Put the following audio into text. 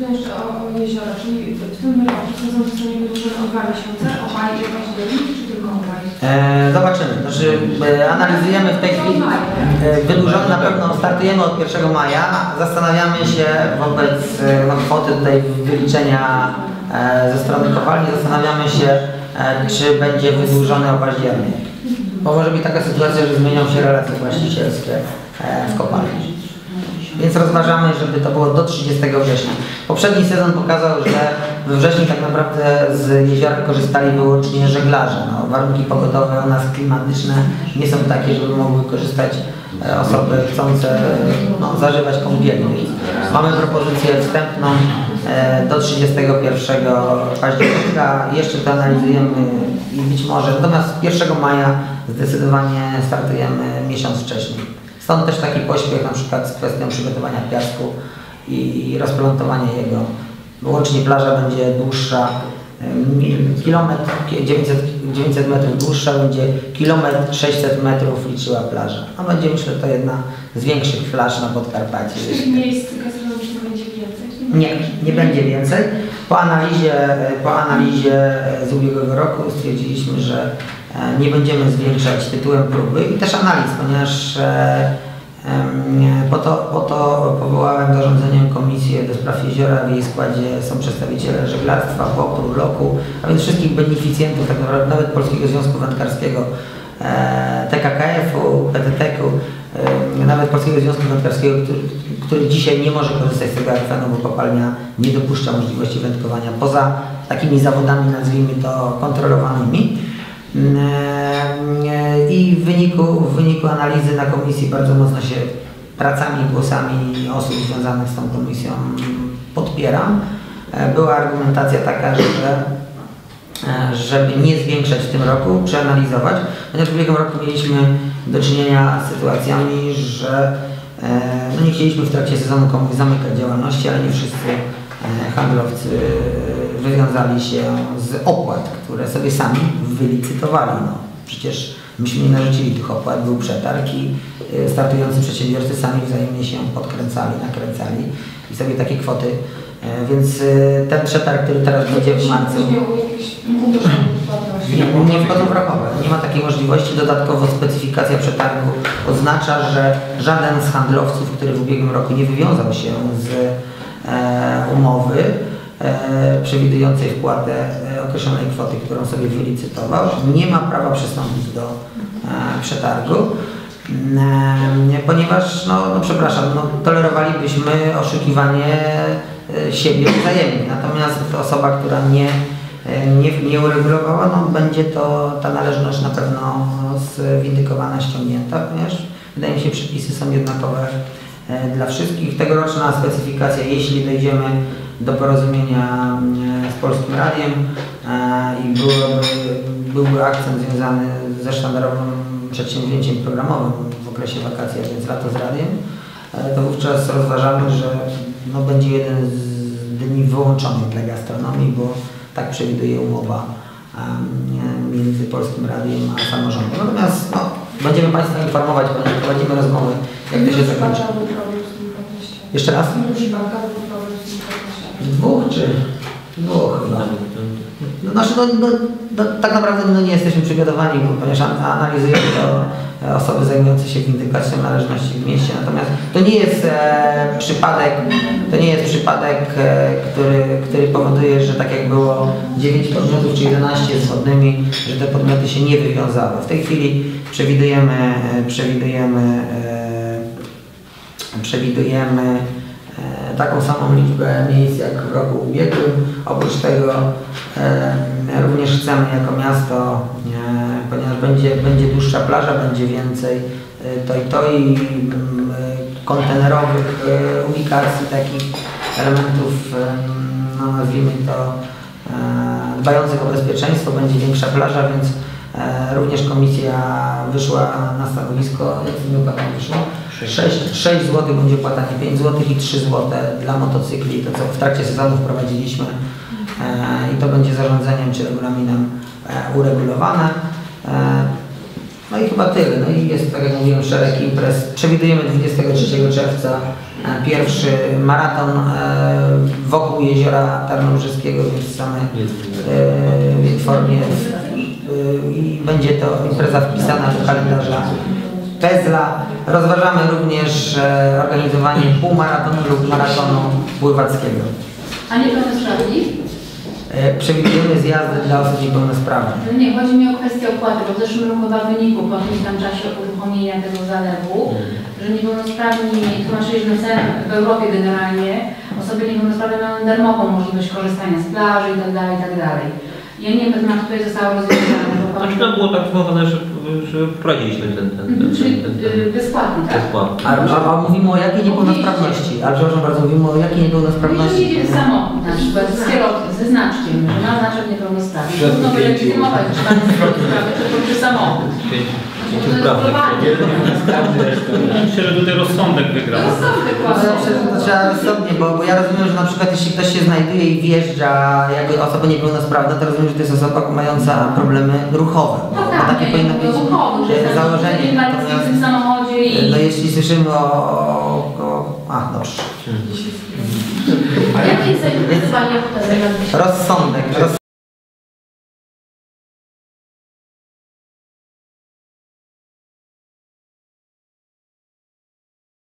pytanie jeszcze o, o jeziora, czyli w tym roku sezon zostanie wydłużony o dwa miesiące, o maj i październik, czy tylko o maj? E, zobaczymy. Znaczy, e, analizujemy w tej chwili. E, wydłużony na pewno startujemy od 1 maja. Zastanawiamy się wobec e, no, kwoty tutaj wyliczenia e, ze strony kopalni, zastanawiamy się, e, czy będzie wydłużony o październik. Bo może być taka sytuacja, że zmienią się relacje właścicielskie e, w kopalni. Więc rozważamy, żeby to było do 30 września. Poprzedni sezon pokazał, że we wrześniu tak naprawdę z jeziora korzystali wyłącznie żeglarze. No, warunki pogodowe u nas klimatyczne nie są takie, żeby mogły korzystać e, osoby chcące no, zażywać kąpieli. Mamy propozycję wstępną e, do 31 października. Jeszcze to analizujemy i być może, natomiast 1 maja zdecydowanie startujemy miesiąc wcześniej. Stąd też taki pośpiech na przykład z kwestią przygotowania piasku i rozplantowania jego. Łącznie plaża będzie dłuższa, kilometr 900, 900 metrów dłuższa, będzie kilometr 600 metrów liczyła plaża. A będzie myślę to jedna z większych plaż na Podkarpaciu. Czyli? Nie, nie będzie więcej. Po analizie, po analizie z ubiegłego roku stwierdziliśmy, że e, nie będziemy zwiększać tytułem próby i też analiz, ponieważ e, po to, po to powołałem zarządzeniem komisję do spraw jeziora. W jej składzie są przedstawiciele żeglarstwa, WOPR-u, LOK-u, a więc wszystkich beneficjentów, tak naprawdę nawet Polskiego Związku Wędkarskiego, e, TKKF-u, PTT-u, e, nawet Polskiego Związku Wędkarskiego, który, który dzisiaj nie może korzystać z tego akwenu, bo kopalnia nie dopuszcza możliwości wędkowania poza takimi zawodami, nazwijmy to, kontrolowanymi. E, I w wyniku, w wyniku analizy na komisji bardzo mocno się pracami głosami osób związanych z tą komisją podpieram. E, Była argumentacja taka, że e, żeby nie zwiększać w tym roku, przeanalizować, ponieważ w ubiegłym roku mieliśmy do czynienia z sytuacjami, że e, no nie chcieliśmy w trakcie sezonu komuś zamykać działalności, ale nie wszyscy e, handlowcy wywiązali się z opłat, które sobie sami wylicytowali. No, przecież myśmy nie narzucili tych opłat, był przetarg i e, startujący przedsiębiorcy sami wzajemnie się podkręcali, nakręcali i sobie takie kwoty, e, więc e, ten przetarg, który teraz będzie w marcu, Nie, nie wchodzą w. Nie ma takiej możliwości. Dodatkowo specyfikacja przetargu oznacza, że żaden z handlowców, który w ubiegłym roku nie wywiązał się z e, umowy e, przewidującej wpłatę e, określonej kwoty, którą sobie wylicytował, nie ma prawa przystąpić do e, przetargu. E, ponieważ, no, no przepraszam, no, tolerowalibyśmy oszukiwanie e, siebie wzajemnie. Natomiast osoba, która nie nie, nie uregulowała, no będzie to ta należność na pewno zwindykowana, ściągnięta, ponieważ wydaje mi się przepisy są jednakowe e, dla wszystkich. Tegoroczna specyfikacja, jeśli dojdziemy do porozumienia e, z Polskim Radiem e, i byłoby, byłby akcent związany ze sztandarowym przedsięwzięciem programowym w okresie wakacji, a więc lato z Radiem, e, to wówczas rozważamy, że no, będzie jeden z dni wyłączonych dla gastronomii, bo tak przewiduje umowa między Polskim Radiem a samorządem. Natomiast no, będziemy Państwa informować, ponieważ prowadzimy rozmowy, jak to się zakończy. Jeszcze raz? Dwóch czy? Dwóch chyba. No, znaczy, no, no, no, tak naprawdę no, nie jesteśmy przygotowani, ponieważ an- analizujemy to e, osoby zajmujące się windykacją należności w mieście. Natomiast to nie jest e, przypadek, to nie jest przypadek, e, który, który powoduje, że tak jak było 9 podmiotów czy 11 z wodnymi, że te podmioty się nie wywiązały. W tej chwili przewidujemy, e, przewidujemy, e, przewidujemy taką samą liczbę miejsc jak w roku ubiegłym. Oprócz tego e, również chcemy jako miasto, e, ponieważ będzie, będzie dłuższa plaża, będzie więcej e, to i to i mm, e, kontenerowych e, ubikacji, takich elementów, e, no nazwijmy to, e, dbających o bezpieczeństwo, będzie większa plaża, więc e, również komisja wyszła na stanowisko, jak w dniu Pana wyszło? 6, 6 zł będzie opłata, nie 5 zł i 3 zł dla motocykli, to co w trakcie sezonu wprowadziliśmy e, i to będzie zarządzeniem czy regulaminem e, uregulowane. E, No i chyba tyle. No i jest, tak jak mówiłem, szereg imprez. Przewidujemy 23 czerwca e, pierwszy maraton e, wokół jeziora Tarnobrzeskiego, więc same w formie e, i będzie to impreza wpisana do kalendarza Tesla. Rozważamy również e, organizowanie półmaratonu lub maratonu pływackiego. A niepełnosprawni? E, Przewidujemy zjazdy dla osób niepełnosprawnych. No Nie, chodzi mi o kwestię opłaty, bo w zeszłym roku chyba wynikło po jakimś tam czasie uruchomienia tego zalewu, że niepełnosprawni, tłumaczyliśmy celem w Europie generalnie, osoby niepełnosprawne mają darmową możliwość korzystania z plaży i tak Ja nie wiem, jak tutaj zostało rozwiązane, było tak zmowane, że, że wprowadziliśmy ten, ten, ten, Mhm, Czyli ten, ten, y, bezpłatny, tak? bezpłatny. A, a, a mówimy o jakiej niepełnosprawności? Ale przepraszam bardzo, mówimy o jakiej Jeżeli niepełnosprawności? jedzie samochód na przykład z kierowcy, zaznaczcie mi, że ma znaczek niepełnosprawny. Trudno wylegitymować, czy pan jest niepełnosprawny, czy samochód. To sprawnych. globalnie. Myślę, że tutaj rozsądek wygrał. Rozsądek No, to trzeba rozsądnie, bo, bo ja rozumiem, że na przykład jeśli ktoś się znajduje i wjeżdża jako osoba niepełnosprawna, to rozumiem, że to jest osoba mająca problemy ruchowe. No tak, takie nie, powinno nie, być e, jest założenie. w tym samochodzie i... no jeśli słyszymy o... o, a, dobrze. Jakie jest zainteresowanie? Rozsądek. Roz,